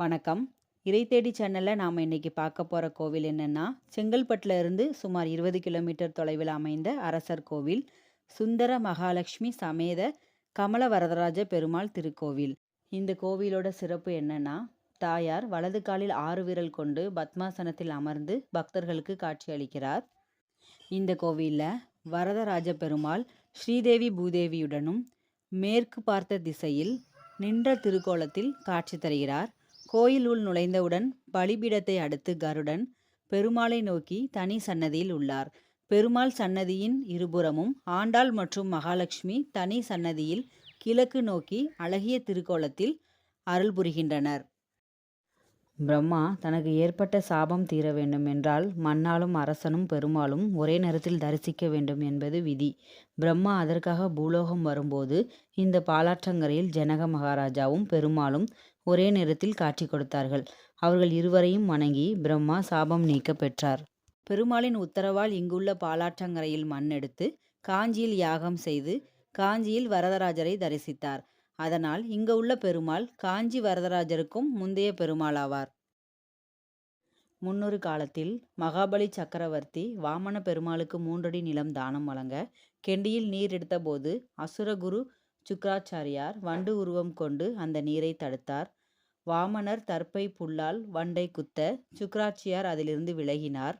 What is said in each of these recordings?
வணக்கம். இறை தேடி சேனலில் நாம் இன்னைக்கு பார்க்க போகிற கோவில் என்னென்னா செங்கல்பட்டில் இருந்து சுமார் இருபது கிலோமீட்டர் தொலைவில் அமைந்த அரசர் கோவில் சுந்தர மகாலட்சுமி சமேத கமல வரதராஜ பெருமாள் திருக்கோவில். இந்த கோவிலோட சிறப்பு என்னென்னா தாயார் வலது காலில் ஆறு விரல் கொண்டு பத்மாசனத்தில் அமர்ந்து பக்தர்களுக்கு காட்சியளிக்கிறார் இந்த கோவிலில் வரதராஜ பெருமாள் ஸ்ரீதேவி பூதேவியுடனும் மேற்கு பார்த்த திசையில் நின்ற திருக்கோலத்தில் காட்சி தருகிறார். கோயில் உள் நுழைந்தவுடன் பலிபீடத்தை அடுத்து கருடன் பெருமாளை நோக்கி தனி சன்னதியில் உள்ளார். பெருமாள் சன்னதியின் இருபுறமும் ஆண்டாள் மற்றும் மகாலட்சுமி தனி சன்னதியில் கிழக்கு நோக்கி அழகிய திருக்கோலத்தில் அருள் புரிகின்றனர். பிரம்மா தனக்கு ஏற்பட்ட சாபம் தீர வேண்டும் என்றால் மன்னாலும் அரசனும் பெருமாளும் ஒரே நேரத்தில் தரிசிக்க வேண்டும் என்பது விதி. பிரம்மா அதற்காக பூலோகம் வரும்போது இந்த பாலாற்றங்கரையில் ஜனக மகாராஜாவும் பெருமாளும் ஒரே நேரத்தில் காட்சி கொடுத்தார்கள். அவர்கள் இருவரையும் வணங்கி பிரம்மா சாபம் நீக்க பெற்றார். பெருமாளின் உத்தரவால் இங்குள்ள பாலாற்றங்கரையில் மண் எடுத்து காஞ்சியில் யாகம் செய்து காஞ்சியில் வரதராஜரை தரிசித்தார். அதனால் இங்கு உள்ள பெருமாள் காஞ்சி வரதராஜருக்கும் முந்தைய பெருமாளாவார். முன்னொரு காலத்தில் மகாபலி சக்கரவர்த்தி வாமன பெருமாளுக்கு மூன்றடி நிலம் தானம் வழங்க கெண்டியில் நீர் எடுத்தபோது அசுரகுரு சுக்ராச்சாரியார் வண்டு உருவம் கொண்டு அந்த நீரை தடுத்தார். வாமனர் தற்பை புல்லால் வண்டை குத்த சுக்ராச்சியார் அதிலிருந்து விலகினார்.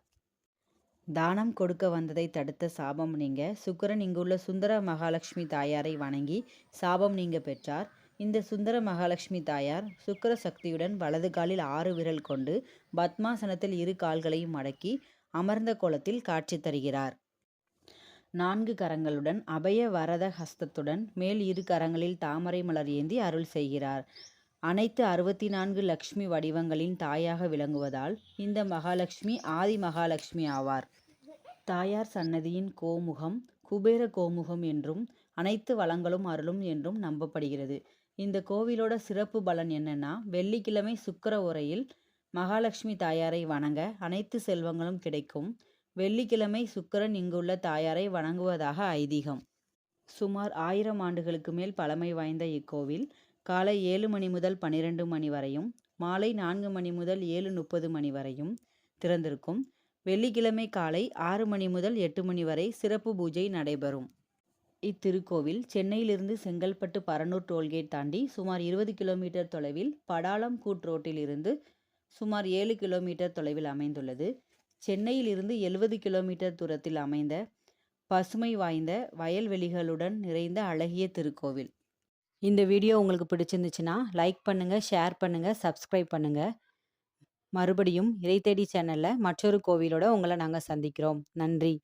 தானம் கொடுக்க வந்ததை தடுத்த சாபம் நீங்க. சுக்கரன் இங்குள்ள சுந்தர மகாலட்சுமி தாயாரை வணங்கி சாபம் நீங்க பெற்றார். இந்த சுந்தர மகாலட்சுமி தாயார் சுக்கர சக்தியுடன் வலது காலில் ஆறு விரல் கொண்டு பத்மாசனத்தில் இரு கால்களையும் மடக்கி அமர்ந்த கோலத்தில் காட்சி தருகிறார். நான்கு கரங்களுடன் அபய வரத ஹஸ்தத்துடன் மேல் இரு கரங்களில் தாமரை மலர் ஏந்தி அருள் செய்கிறார். அனைத்து அறுபத்தி நான்கு லக்ஷ்மி வடிவங்களின் தாயாக விளங்குவதால் இந்த மகாலட்சுமி ஆதி மகாலட்சுமி ஆவார். தாயார் சன்னதியின் கோமுகம் குபேர கோமுகம் என்றும் அனைத்து வளங்களும் அருளும் என்றும் நம்பப்படுகிறது. இந்த கோவிலோட சிறப்பு பலன் என்னன்னா வெள்ளிக்கிழமை சுக்கர உரையில் மகாலட்சுமி தாயாரை வணங்க அனைத்து செல்வங்களும் கிடைக்கும். வெள்ளிக்கிழமை சுக்கரன் இங்குள்ள தாயாரை வணங்குவதாக ஐதீகம். சுமார் ஆயிரம் ஆண்டுகளுக்கு மேல் பழமை வாய்ந்த இக்கோவில் காலை ஏழு மணி முதல் பன்னிரெண்டு மணி வரையும் மாலை நான்கு மணி முதல் ஏழு முப்பது மணி வரையும் திறந்திருக்கும். வெள்ளிக்கிழமை காலை ஆறு மணி முதல் எட்டு மணி வரை சிறப்பு பூஜை நடைபெறும். இத்திருக்கோவில் சென்னையிலிருந்து செங்கல்பட்டு பரனூர் டோல்கேட் தாண்டி சுமார் இருபது கிலோமீட்டர் தொலைவில் படாலம் கூட் ரோட்டில் இருந்து சுமார் ஏழு கிலோமீட்டர் தொலைவில் அமைந்துள்ளது. சென்னையில் இருந்து எழுபது கிலோமீட்டர் தூரத்தில் அமைந்த பசுமை வாய்ந்த வயல்வெளிகளுடன் நிறைந்த அழகிய திருக்கோவில். இந்த வீடியோ உங்களுக்கு பிடிச்சிருந்துச்சுன்னா லைக் பண்ணுங்கள் ஷேர் பண்ணுங்கள் சப்ஸ்கிரைப் பண்ணுங்கள் மறுபடியும் இறை தேடி சேனலில் மற்றொரு கோவிலோட உங்களை நாங்கள் சந்திக்கிறோம். நன்றி.